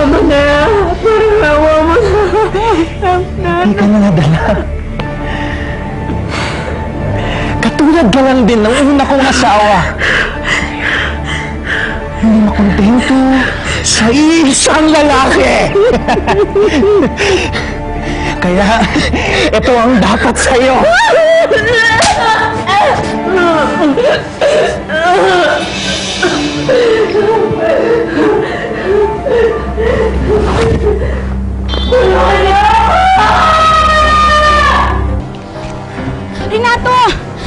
Tama na. Parang awa mo na. Hindi ka na nadala. Katulad ka lang din ng una kong asawa. Hindi makontento sa isang lalaki. Kaya, ito ang dapat sa'yo. Renato!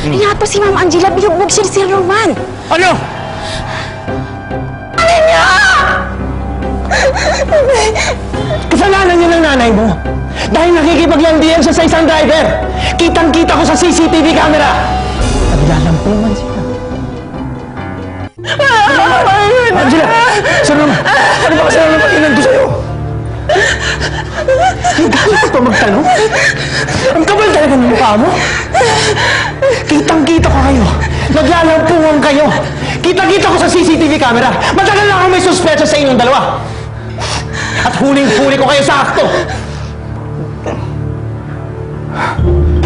Renato, si Ma'am Angela, binugbog siya ni Sir Roman. Ano? Kasalanan niya ng nanay mo. Dahil nakikipaglandian siya sa isang driver. Kitang-kita ko sa CCTV camera. Naglalampungan siya. Angela! Sir Roman! Ano ba kasalanan pag-inan ko sa'yo? Hindi ka pa magtanong? Ang kapal talaga ng mukha mo. Kitang-kita ko kayo. Naglalampungan kayo. Kita-kita ko sa CCTV camera. Matagal na ako may suspecha sa inyong dalawa. At huling-huli ko kayo sa akto.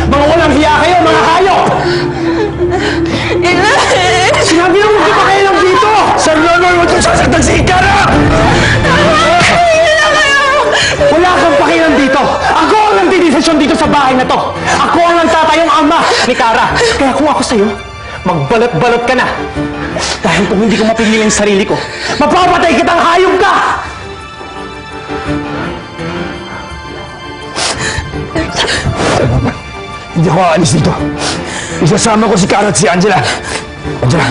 Mga walang hiya kayo, mga hayop! Sinabi na hindi pa kayo lang dito! Sir Leonor, huwag kang sasagdag si Ikara! Sa bahay na to! Ako ang nagtatayong ama ni Kara! Kaya kung ako sa'yo, magbalot-balot ka na! Dahil kung hindi ko mapigilin ang sarili ko, mapapatay kitang hayop ka! Hindi ako aalis dito. Isasama ko si Kara at si Angela. Angela,